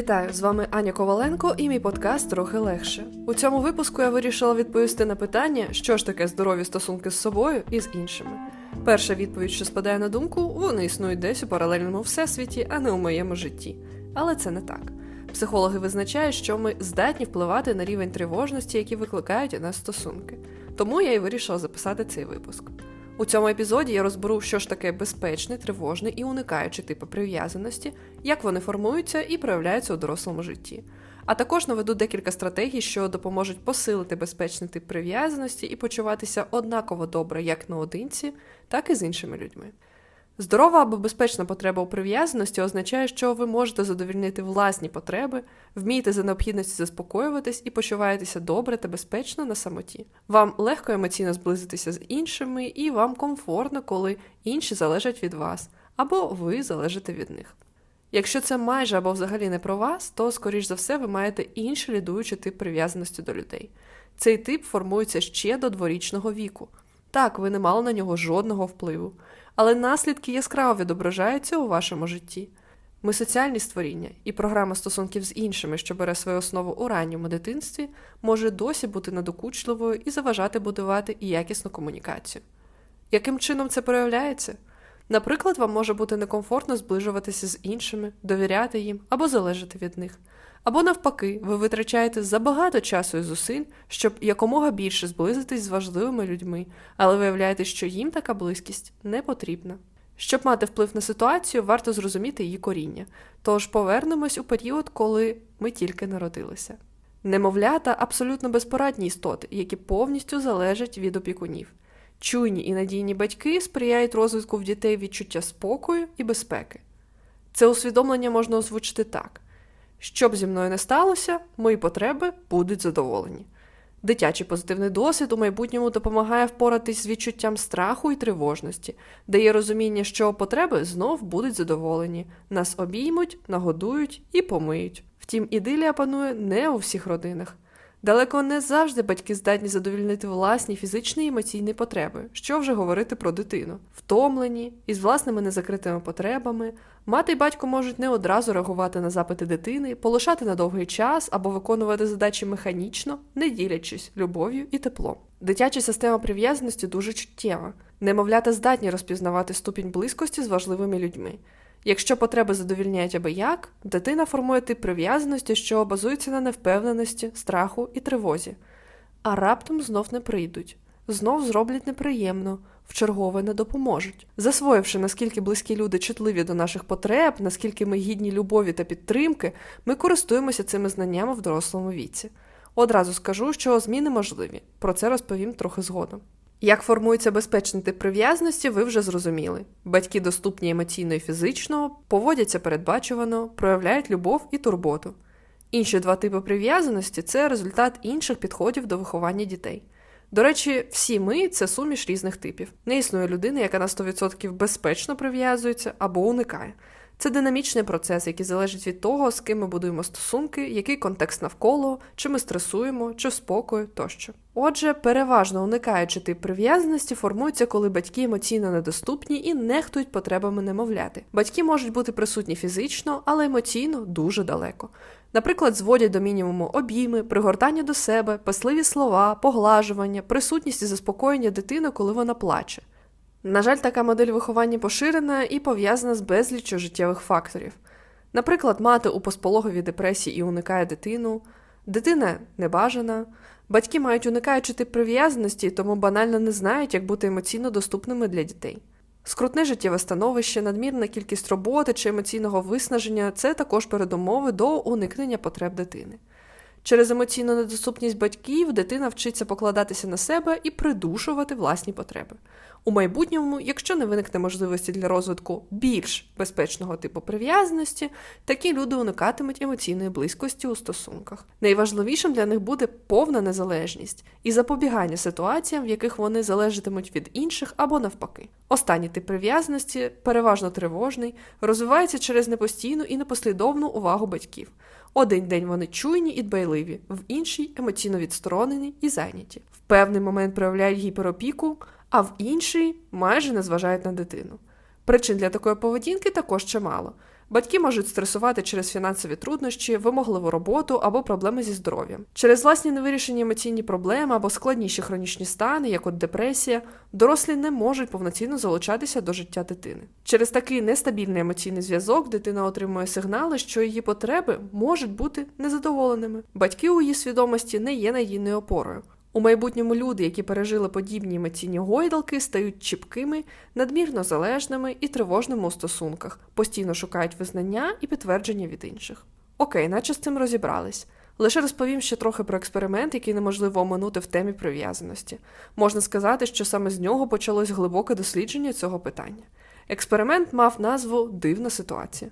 Вітаю, з вами Аня Коваленко і мій подкаст трохи легше. У цьому випуску я вирішила відповісти на питання, що ж таке здорові стосунки з собою і з іншими. Перша відповідь, що спадає на думку, вони існують десь у паралельному всесвіті, а не у моєму житті. Але це не так. Психологи визначають, що ми здатні впливати на рівень тривожності, які викликають у нас стосунки. Тому я і вирішила записати цей випуск. У цьому епізоді я розберу, що ж таке безпечний, тривожний і уникаючий типи прив'язаності, як вони формуються і проявляються у дорослому житті. А також наведу декілька стратегій, що допоможуть посилити безпечний тип прив'язаності і почуватися однаково добре як наодинці, так і з іншими людьми. Здорова або безпечна потреба у прив'язаності означає, що ви можете задовільнити власні потреби, вмієте за необхідності заспокоюватись і почуваєтеся добре та безпечно на самоті. Вам легко емоційно зблизитися з іншими, і вам комфортно, коли інші залежать від вас, або ви залежите від них. Якщо це майже або взагалі не про вас, то, скоріш за все, ви маєте інший лідуючий тип прив'язаності до людей. Цей тип формується ще до дворічного віку. Так, ви не мали на нього жодного впливу але наслідки яскраво відображаються у вашому житті. Ми соціальні створіння, і програма стосунків з іншими, що бере свою основу у ранньому дитинстві, може досі бути надокучливою і заважати будувати якісну комунікацію. Яким чином це проявляється? Наприклад, вам може бути некомфортно зближуватися з іншими, довіряти їм або залежати від них. Або навпаки, ви витрачаєте забагато часу і зусиль, щоб якомога більше зблизитись з важливими людьми, але виявляєте, що їм така близькість не потрібна. Щоб мати вплив на ситуацію, варто зрозуміти її коріння. Тож повернемось у період, коли ми тільки народилися. Немовлята абсолютно безпорадні істоти, які повністю залежать від опікунів. Чуйні і надійні батьки сприяють розвитку в дітей відчуття спокою і безпеки. Це усвідомлення можна озвучити так. Що б зі мною не сталося, мої потреби будуть задоволені. Дитячий позитивний досвід у майбутньому допомагає впоратись з відчуттям страху і тривожності, дає розуміння, що потреби знов будуть задоволені, нас обіймуть, нагодують і помиють. Втім, ідилія панує не у всіх родинах. Далеко не завжди батьки здатні задовільнити власні фізичні і емоційні потреби, що вже говорити про дитину, втомлені, із власними незакритими потребами. Мати й батько можуть не одразу реагувати на запити дитини, полишати на довгий час або виконувати задачі механічно, не ділячись любов'ю і теплом. Дитяча система прив'язаності дуже чуттєва. Немовлята здатні розпізнавати ступінь близькості з важливими людьми. Якщо потреби задовільняють аби як, дитина формує тип прив'язаності, що базується на невпевненості, страху і тривозі, а раптом знов не прийдуть, знов зроблять неприємно, вчергове не допоможуть. Засвоївши, наскільки близькі люди чутливі до наших потреб, наскільки ми гідні любові та підтримки, ми користуємося цими знаннями в дорослому віці. Одразу скажу, що зміни можливі, про це розповім трохи згодом. Як формується безпечний тип прив'язаності, ви вже зрозуміли. Батьки доступні емоційно і фізично, поводяться передбачувано, проявляють любов і турботу. Інші два типи прив'язаності це результат інших підходів до виховання дітей. До речі, всі ми це суміш різних типів. Не існує людини, яка на 100% безпечно прив'язується або уникає. Це динамічний процес, який залежить від того, з ким ми будуємо стосунки, який контекст навколо, чи ми стресуємо, чи в спокою тощо. Отже, переважно уникаючи тип прив'язаності, формується, коли батьки емоційно недоступні і нехтують потребами немовляти. Батьки можуть бути присутні фізично, але емоційно дуже далеко. Наприклад, зводять до мінімуму обійми, пригортання до себе, пасливі слова, поглажування, присутність і заспокоєння дитини, коли вона плаче. На жаль, така модель виховання поширена і пов'язана з безліччю життєвих факторів. Наприклад, мати у поспологовій депресії і уникає дитину, дитина небажана, батьки мають уникаючи тип прив'язаності, тому банально не знають, як бути емоційно доступними для дітей. Скрутне життєве становище, надмірна кількість роботи чи емоційного виснаження це також передумови до уникнення потреб дитини. Через емоційну недоступність батьків дитина вчиться покладатися на себе і придушувати власні потреби. У майбутньому, якщо не виникне можливості для розвитку більш безпечного типу прив'язаності, такі люди уникатимуть емоційної близькості у стосунках. Найважливішим для них буде повна незалежність і запобігання ситуаціям, в яких вони залежатимуть від інших або навпаки. Останній тип прив'язаності, переважно тривожний, розвивається через непостійну і непослідовну увагу батьків. Один день вони чуйні і дбайливі, в інший емоційно відсторонені і зайняті. В певний момент проявляють гіперопіку а в інший майже не зважають на дитину. Причин для такої поведінки також чимало. Батьки можуть стресувати через фінансові труднощі, вимогливу роботу або проблеми зі здоров'ям. Через власні невирішені емоційні проблеми або складніші хронічні стани, як от депресія, дорослі не можуть повноцінно залучатися до життя дитини. Через такий нестабільний емоційний зв'язок дитина отримує сигнали, що її потреби можуть бути незадоволеними. Батьки у її свідомості не є надійною опорою. У майбутньому люди, які пережили подібні емоційні гойдалки, стають чіпкими, надмірно залежними і тривожними у стосунках, постійно шукають визнання і підтвердження від інших. Окей, наче з цим розібрались. Лише розповім ще трохи про експеримент, який неможливо оминути в темі прив'язаності. Можна сказати, що саме з нього почалось глибоке дослідження цього питання. Експеримент мав назву Дивна ситуація.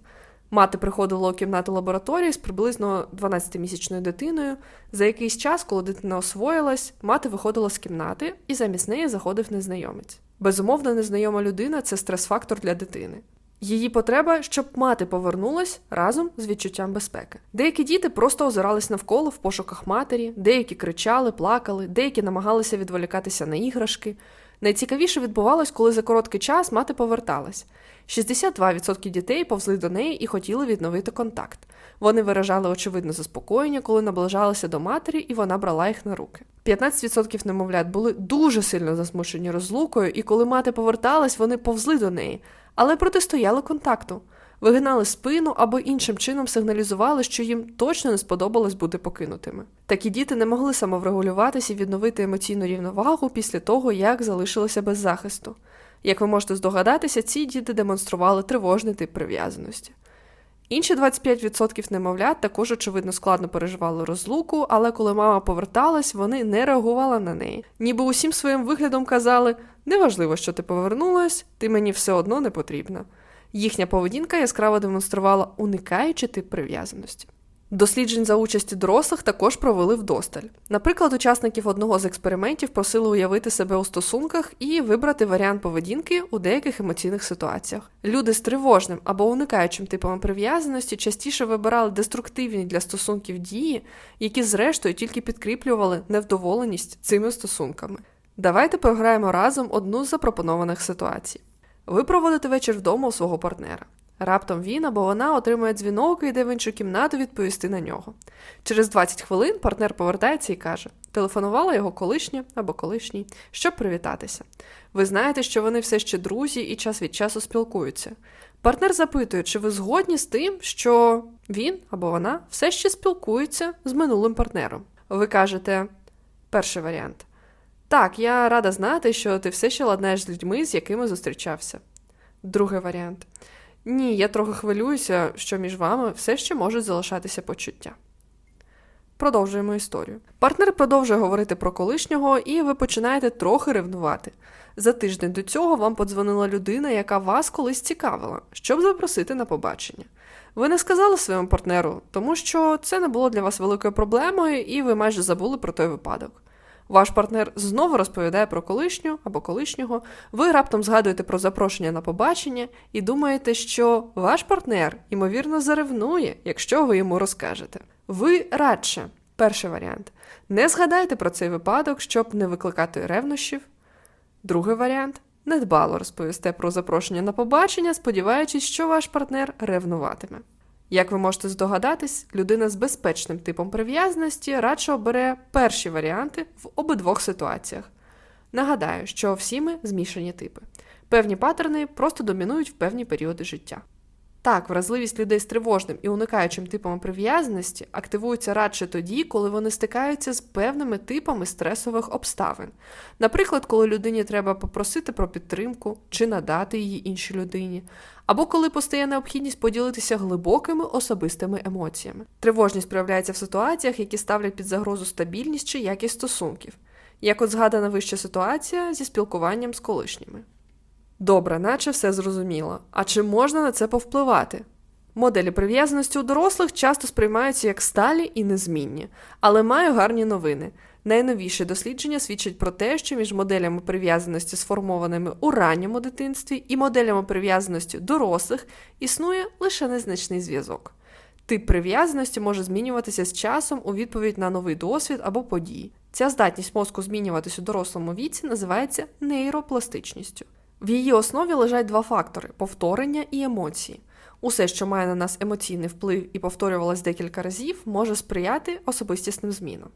Мати приходила у кімнату лабораторії з приблизно 12-місячною дитиною. За якийсь час, коли дитина освоїлась, мати виходила з кімнати, і замість неї заходив незнайомець. Безумовно, незнайома людина це стрес-фактор для дитини. Її потреба, щоб мати повернулась разом з відчуттям безпеки. Деякі діти просто озирались навколо в пошуках матері, деякі кричали, плакали, деякі намагалися відволікатися на іграшки. Найцікавіше відбувалось, коли за короткий час мати поверталась. 62% дітей повзли до неї і хотіли відновити контакт. Вони виражали очевидне заспокоєння, коли наближалися до матері, і вона брала їх на руки. 15% немовлят були дуже сильно засмучені розлукою, і коли мати поверталась, вони повзли до неї, але протистояли контакту. Вигинали спину або іншим чином сигналізували, що їм точно не сподобалось бути покинутими. Такі діти не могли самоврегулюватися і відновити емоційну рівновагу після того, як залишилися без захисту. Як ви можете здогадатися, ці діти демонстрували тривожний тип прив'язаності. Інші 25% немовлят також, очевидно, складно переживали розлуку, але коли мама поверталась, вони не реагували на неї. Ніби усім своїм виглядом казали: неважливо, що ти повернулась, ти мені все одно не потрібна. Їхня поведінка яскраво демонструвала уникаючи тип прив'язаності. Досліджень за участі дорослих також провели вдосталь. Наприклад, учасників одного з експериментів просили уявити себе у стосунках і вибрати варіант поведінки у деяких емоційних ситуаціях. Люди з тривожним або уникаючим типами прив'язаності частіше вибирали деструктивні для стосунків дії, які, зрештою, тільки підкріплювали невдоволеність цими стосунками. Давайте програємо разом одну з запропонованих ситуацій. Ви проводите вечір вдома у свого партнера. Раптом він або вона отримує дзвінок і йде в іншу кімнату відповісти на нього. Через 20 хвилин партнер повертається і каже: телефонувала його колишня або колишній, щоб привітатися. Ви знаєте, що вони все ще друзі і час від часу спілкуються. Партнер запитує, чи ви згодні з тим, що він або вона все ще спілкується з минулим партнером. Ви кажете, перший варіант. Так, я рада знати, що ти все ще ладнаєш з людьми, з якими зустрічався. Другий варіант. Ні, я трохи хвилююся, що між вами все ще можуть залишатися почуття. Продовжуємо історію. Партнер продовжує говорити про колишнього, і ви починаєте трохи ревнувати. За тиждень до цього вам подзвонила людина, яка вас колись цікавила, щоб запросити на побачення. Ви не сказали своєму партнеру, тому що це не було для вас великою проблемою, і ви майже забули про той випадок. Ваш партнер знову розповідає про колишню або колишнього, ви раптом згадуєте про запрошення на побачення і думаєте, що ваш партнер, ймовірно, заревнує, якщо ви йому розкажете. Ви радше, перший варіант, не згадайте про цей випадок, щоб не викликати ревнощів. Другий варіант недбало розповісте про запрошення на побачення, сподіваючись, що ваш партнер ревнуватиме. Як ви можете здогадатись, людина з безпечним типом прив'язаності радше обере перші варіанти в обидвох ситуаціях. Нагадаю, що всі ми змішані типи. Певні паттерни просто домінують в певні періоди життя. Так, вразливість людей з тривожним і уникаючим типами прив'язаності активується радше тоді, коли вони стикаються з певними типами стресових обставин. Наприклад, коли людині треба попросити про підтримку чи надати її іншій людині, або коли постає необхідність поділитися глибокими особистими емоціями. Тривожність проявляється в ситуаціях, які ставлять під загрозу стабільність чи якість стосунків, як от згадана вища ситуація зі спілкуванням з колишніми. Добре, наче все зрозуміло. А чи можна на це повпливати? Моделі прив'язаності у дорослих часто сприймаються як сталі і незмінні, але маю гарні новини. Найновіші дослідження свідчать про те, що між моделями прив'язаності, сформованими у ранньому дитинстві, і моделями прив'язаності дорослих існує лише незначний зв'язок. Тип прив'язаності може змінюватися з часом у відповідь на новий досвід або події. Ця здатність мозку змінюватись у дорослому віці називається нейропластичністю. В її основі лежать два фактори повторення і емоції. Усе, що має на нас емоційний вплив і повторювалось декілька разів, може сприяти особистісним змінам.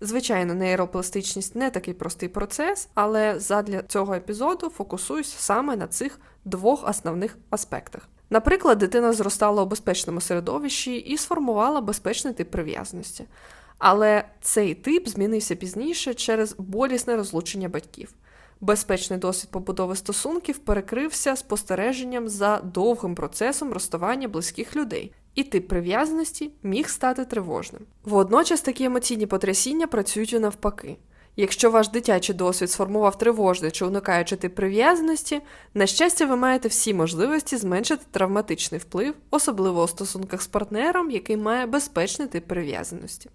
Звичайно, нейропластичність не такий простий процес, але задля цього епізоду фокусуюсь саме на цих двох основних аспектах. Наприклад, дитина зростала у безпечному середовищі і сформувала безпечний тип прив'язаності. Але цей тип змінився пізніше через болісне розлучення батьків. Безпечний досвід побудови стосунків перекрився спостереженням за довгим процесом розставання близьких людей, і тип прив'язаності міг стати тривожним. Водночас такі емоційні потрясіння працюють і навпаки. Якщо ваш дитячий досвід сформував тривожний чи уникаючий тип прив'язаності, на щастя, ви маєте всі можливості зменшити травматичний вплив, особливо у стосунках з партнером, який має безпечний тип прив'язаності.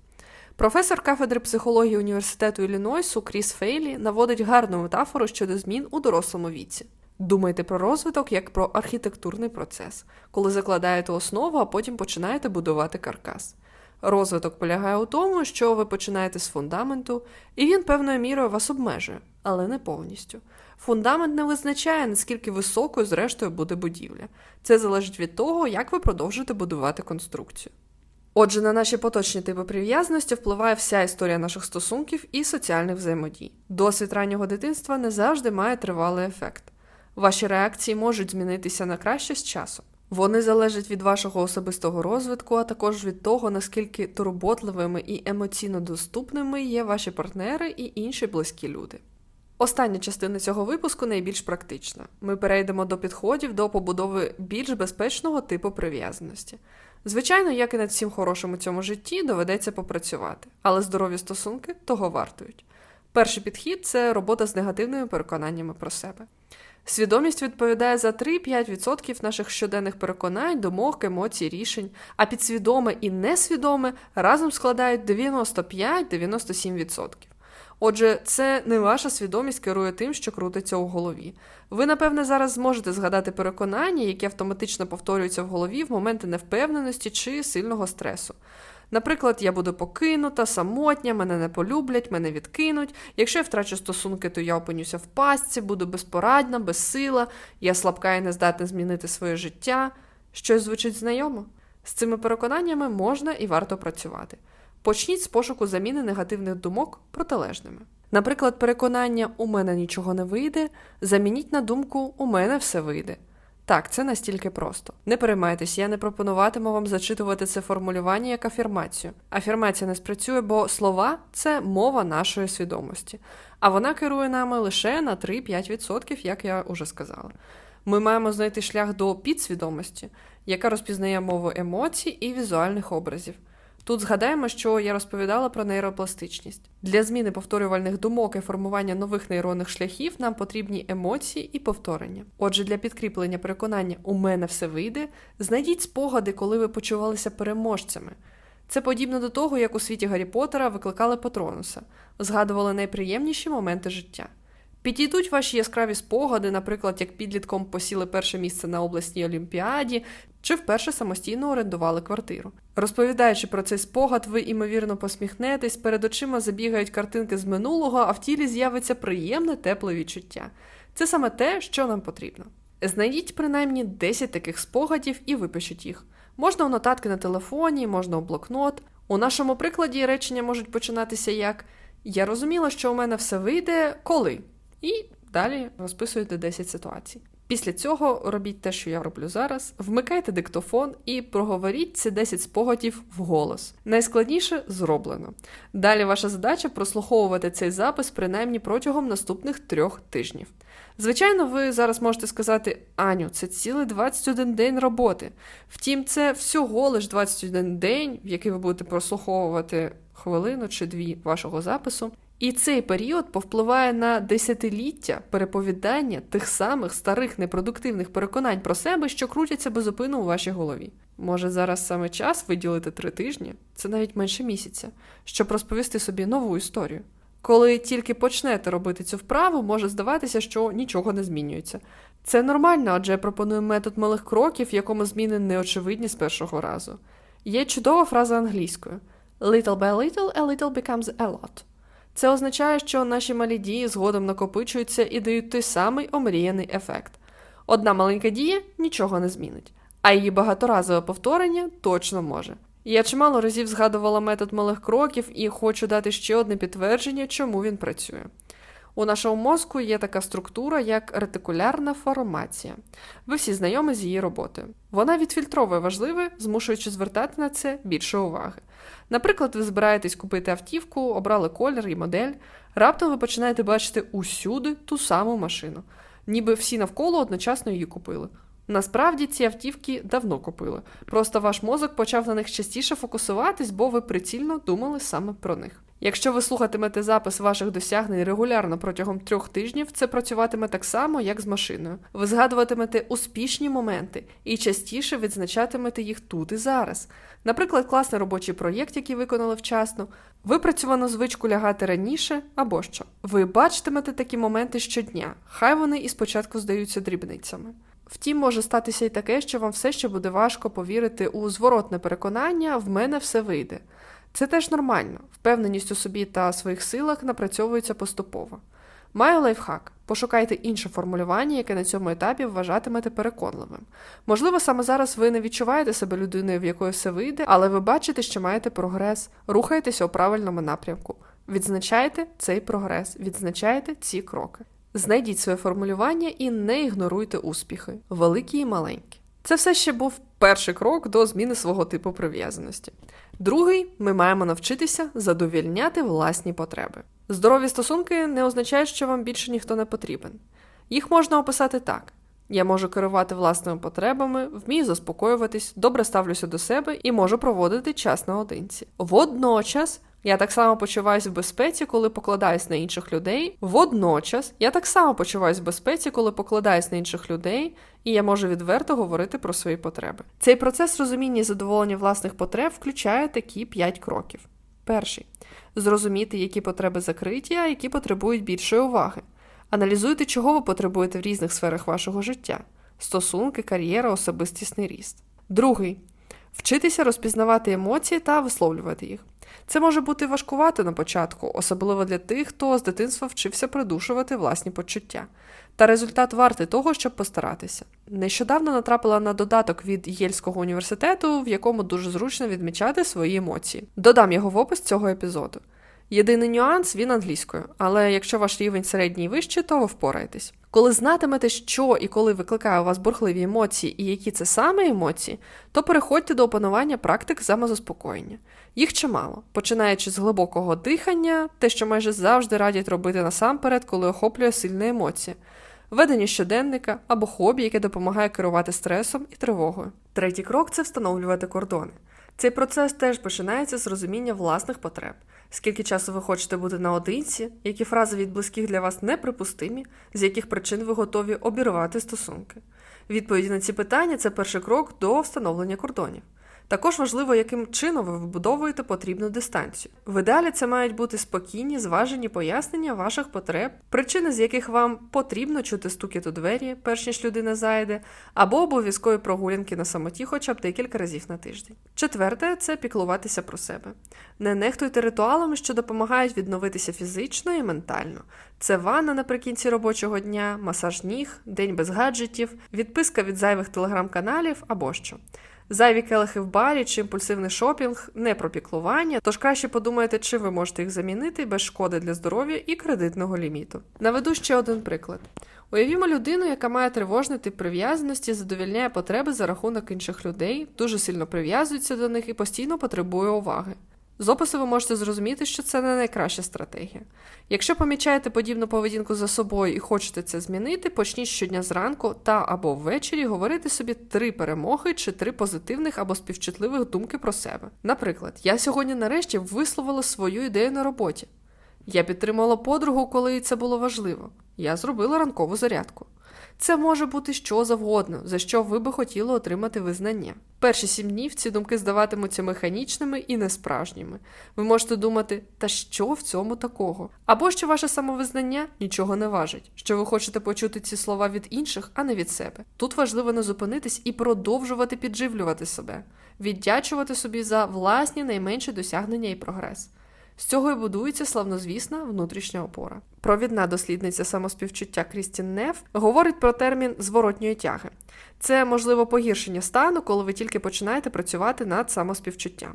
Професор кафедри психології університету Іллінойсу Кріс Фейлі наводить гарну метафору щодо змін у дорослому віці. Думайте про розвиток як про архітектурний процес, коли закладаєте основу, а потім починаєте будувати каркас. Розвиток полягає у тому, що ви починаєте з фундаменту, і він певною мірою вас обмежує, але не повністю. Фундамент не визначає, наскільки високою, зрештою, буде будівля. Це залежить від того, як ви продовжите будувати конструкцію. Отже, на наші поточні типи прив'язаності впливає вся історія наших стосунків і соціальних взаємодій. Досвід раннього дитинства не завжди має тривалий ефект. Ваші реакції можуть змінитися на краще з часом. Вони залежать від вашого особистого розвитку, а також від того, наскільки турботливими і емоційно доступними є ваші партнери і інші близькі люди. Остання частина цього випуску найбільш практична. Ми перейдемо до підходів до побудови більш безпечного типу прив'язаності. Звичайно, як і над всім хорошим у цьому житті, доведеться попрацювати, але здорові стосунки того вартують. Перший підхід це робота з негативними переконаннями про себе. Свідомість відповідає за 3-5% наших щоденних переконань, думок, емоцій, рішень, а підсвідоме і несвідоме разом складають 95-97%. Отже, це не ваша свідомість керує тим, що крутиться у голові. Ви, напевне, зараз зможете згадати переконання, які автоматично повторюються в голові в моменти невпевненості чи сильного стресу. Наприклад, я буду покинута, самотня, мене не полюблять, мене відкинуть. Якщо я втрачу стосунки, то я опинюся в пастці, буду безпорадна, безсила, я слабка і не здатна змінити своє життя. Щось звучить знайомо? З цими переконаннями можна і варто працювати. Почніть з пошуку заміни негативних думок протилежними. Наприклад, переконання у мене нічого не вийде, замініть на думку у мене все вийде. Так, це настільки просто. Не переймайтесь, я не пропонуватиму вам зачитувати це формулювання як афірмацію. Афірмація не спрацює, бо слова це мова нашої свідомості, а вона керує нами лише на 3-5%, як я уже сказала. Ми маємо знайти шлях до підсвідомості, яка розпізнає мову емоцій і візуальних образів. Тут згадаємо, що я розповідала про нейропластичність. Для зміни повторювальних думок і формування нових нейронних шляхів нам потрібні емоції і повторення. Отже, для підкріплення переконання у мене все вийде, знайдіть спогади, коли ви почувалися переможцями. Це подібно до того, як у світі Гаррі Поттера викликали Патронуса, згадували найприємніші моменти життя. Підійдуть ваші яскраві спогади, наприклад, як підлітком посіли перше місце на обласній олімпіаді, чи вперше самостійно орендували квартиру. Розповідаючи про цей спогад, ви імовірно посміхнетесь, перед очима забігають картинки з минулого, а в тілі з'явиться приємне тепле відчуття. Це саме те, що нам потрібно. Знайдіть принаймні 10 таких спогадів і випишіть їх. Можна у нотатки на телефоні, можна у блокнот. У нашому прикладі речення можуть починатися як Я розуміла, що у мене все вийде коли. І далі розписуєте 10 ситуацій. Після цього робіть те, що я роблю зараз, вмикайте диктофон і проговоріть ці 10 спогадів вголос. Найскладніше зроблено. Далі ваша задача прослуховувати цей запис принаймні протягом наступних трьох тижнів. Звичайно, ви зараз можете сказати, Аню, це цілий 21 день роботи. Втім, це всього лиш 21 день, в який ви будете прослуховувати хвилину чи дві вашого запису. І цей період повпливає на десятиліття переповідання тих самих старих непродуктивних переконань про себе, що крутяться безупину у вашій голові. Може, зараз саме час виділити три тижні, це навіть менше місяця, щоб розповісти собі нову історію. Коли тільки почнете робити цю вправу, може здаватися, що нічого не змінюється. Це нормально, адже я пропоную метод малих кроків, в якому зміни неочевидні з першого разу. Є чудова фраза англійською: Little by little, a little becomes a lot. Це означає, що наші малі дії згодом накопичуються і дають той самий омріяний ефект. Одна маленька дія нічого не змінить, а її багаторазове повторення точно може. Я чимало разів згадувала метод малих кроків і хочу дати ще одне підтвердження, чому він працює. У нашому мозку є така структура, як ретикулярна формація. Ви всі знайомі з її роботою. Вона відфільтровує важливе, змушуючи звертати на це більше уваги. Наприклад, ви збираєтесь купити автівку, обрали колір і модель, раптом ви починаєте бачити усюди ту саму машину, ніби всі навколо одночасно її купили. Насправді ці автівки давно купили. Просто ваш мозок почав на них частіше фокусуватись, бо ви прицільно думали саме про них. Якщо ви слухатимете запис ваших досягнень регулярно протягом трьох тижнів, це працюватиме так само, як з машиною. Ви згадуватимете успішні моменти і частіше відзначатимете їх тут і зараз. Наприклад, класний робочий проєкт, який виконали вчасно, випрацьовано звичку лягати раніше або що. Ви бачитимете такі моменти щодня, хай вони і спочатку здаються дрібницями. Втім, може статися і таке, що вам все ще буде важко повірити у зворотне переконання в мене все вийде. Це теж нормально, впевненість у собі та своїх силах напрацьовується поступово. Маю лайфхак. Пошукайте інше формулювання, яке на цьому етапі вважатимете переконливим. Можливо, саме зараз ви не відчуваєте себе людиною, в якої все вийде, але ви бачите, що маєте прогрес, рухаєтеся у правильному напрямку. Відзначайте цей прогрес, відзначайте ці кроки. Знайдіть своє формулювання і не ігноруйте успіхи, великі і маленькі. Це все ще був перший крок до зміни свого типу прив'язаності. Другий ми маємо навчитися задовільняти власні потреби. Здорові стосунки не означають, що вам більше ніхто не потрібен. Їх можна описати так: я можу керувати власними потребами, вмію заспокоюватись, добре ставлюся до себе і можу проводити час наодинці. Водночас я так само почуваюся в безпеці, коли покладаюсь на інших людей. Водночас я так само почуваюся в безпеці, коли покладаюсь на інших людей, і я можу відверто говорити про свої потреби. Цей процес розуміння і задоволення власних потреб включає такі 5 кроків. Перший зрозуміти, які потреби закриті, а які потребують більшої уваги. Аналізуйте, чого ви потребуєте в різних сферах вашого життя: стосунки, кар'єра, особистісний ріст. Другий вчитися розпізнавати емоції та висловлювати їх. Це може бути важкувато на початку, особливо для тих, хто з дитинства вчився придушувати власні почуття. Та результат вартий того, щоб постаратися. Нещодавно натрапила на додаток від Єльського університету, в якому дуже зручно відмічати свої емоції. Додам його в опис цього епізоду. Єдиний нюанс він англійською, але якщо ваш рівень середній і вищий, то ви впораєтесь. Коли знатимете, що і коли викликає у вас бурхливі емоції і які це саме емоції, то переходьте до опанування практик самозаспокоєння. Їх чимало, починаючи з глибокого дихання, те, що майже завжди радять робити насамперед, коли охоплює сильна емоція, ведення щоденника або хобі, яке допомагає керувати стресом і тривогою. Третій крок це встановлювати кордони. Цей процес теж починається з розуміння власних потреб. Скільки часу ви хочете бути наодинці, які фрази від близьких для вас неприпустимі, з яких причин ви готові обірвати стосунки? Відповіді на ці питання це перший крок до встановлення кордонів. Також важливо, яким чином ви вибудовуєте потрібну дистанцію. В ідеалі це мають бути спокійні, зважені пояснення ваших потреб, причини, з яких вам потрібно чути стукіт у двері, перш ніж людина зайде, або обов'язкові прогулянки на самоті хоча б декілька разів на тиждень. Четверте це піклуватися про себе. Не нехтуйте ритуалами, що допомагають відновитися фізично і ментально. Це ванна наприкінці робочого дня, масаж ніг, день без гаджетів, відписка від зайвих телеграм-каналів або що. Зайві келихи в барі чи імпульсивний шопінг не про піклування, тож краще подумайте, чи ви можете їх замінити без шкоди для здоров'я і кредитного ліміту. Наведу ще один приклад. Уявімо людину, яка має тривожний тип прив'язаності, задовільняє потреби за рахунок інших людей, дуже сильно прив'язується до них і постійно потребує уваги. З опису ви можете зрозуміти, що це не найкраща стратегія. Якщо помічаєте подібну поведінку за собою і хочете це змінити, почніть щодня зранку та або ввечері говорити собі три перемоги чи три позитивних або співчутливих думки про себе. Наприклад, я сьогодні нарешті висловила свою ідею на роботі. Я підтримала подругу, коли це було важливо. Я зробила ранкову зарядку. Це може бути що завгодно, за що ви би хотіли отримати визнання. Перші сім днів ці думки здаватимуться механічними і несправжніми. Ви можете думати, та що в цьому такого? Або що ваше самовизнання нічого не важить, що ви хочете почути ці слова від інших, а не від себе. Тут важливо не зупинитись і продовжувати підживлювати себе, віддячувати собі за власні найменші досягнення і прогрес. З цього і будується славнозвісна внутрішня опора. Провідна дослідниця самоспівчуття Крістін Неф говорить про термін зворотньої тяги. Це можливо погіршення стану, коли ви тільки починаєте працювати над самоспівчуттям.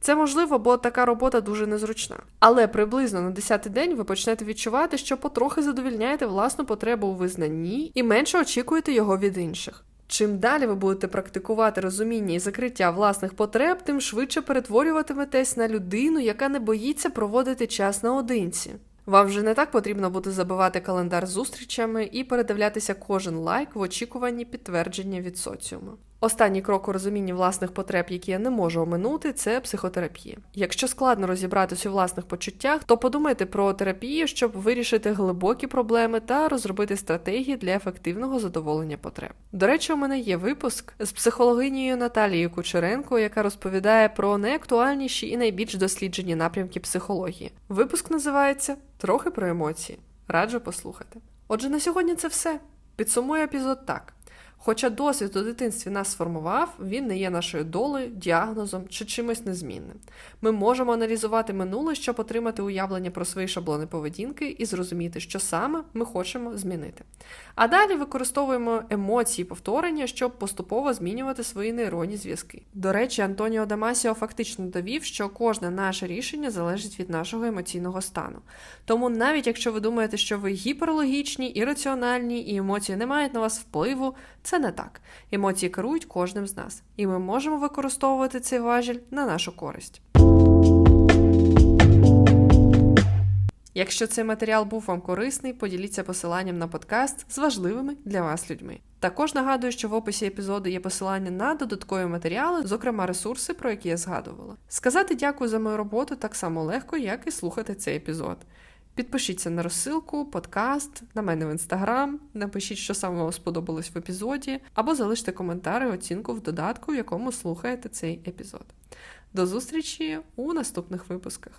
Це можливо, бо така робота дуже незручна. Але приблизно на 10-й день ви почнете відчувати, що потрохи задовільняєте власну потребу у визнанні і менше очікуєте його від інших. Чим далі ви будете практикувати розуміння і закриття власних потреб, тим швидше перетворюватиметесь на людину, яка не боїться проводити час наодинці. Вам вже не так потрібно буде забивати календар зустрічами і передивлятися кожен лайк в очікуванні підтвердження від соціуму. Останній крок у розумінні власних потреб, які я не можу оминути, це психотерапія. Якщо складно розібратись у власних почуттях, то подумайте про терапію, щоб вирішити глибокі проблеми та розробити стратегії для ефективного задоволення потреб. До речі, у мене є випуск з психологинею Наталією Кучеренко, яка розповідає про найактуальніші і найбільш досліджені напрямки психології. Випуск називається Трохи про емоції. Раджу послухати. Отже, на сьогодні це все. Підсумую епізод так. Хоча досвід у дитинстві нас сформував, він не є нашою долею, діагнозом чи чимось незмінним. Ми можемо аналізувати минуле, щоб отримати уявлення про свої шаблони поведінки і зрозуміти, що саме ми хочемо змінити. А далі використовуємо емоції повторення, щоб поступово змінювати свої нейронні зв'язки. До речі, Антоніо Дамасіо фактично довів, що кожне наше рішення залежить від нашого емоційного стану. Тому навіть якщо ви думаєте, що ви гіперлогічні, ірраціональні і емоції не мають на вас впливу, це не так. Емоції керують кожним з нас, і ми можемо використовувати цей важіль на нашу користь. Якщо цей матеріал був вам корисний, поділіться посиланням на подкаст з важливими для вас людьми. Також нагадую, що в описі епізоду є посилання на додаткові матеріали, зокрема ресурси, про які я згадувала. Сказати дякую за мою роботу так само легко, як і слухати цей епізод. Підпишіться на розсилку, подкаст, на мене в інстаграм, напишіть, що саме вам сподобалось в епізоді, або залиште коментар і оцінку в додатку, в якому слухаєте цей епізод. До зустрічі у наступних випусках.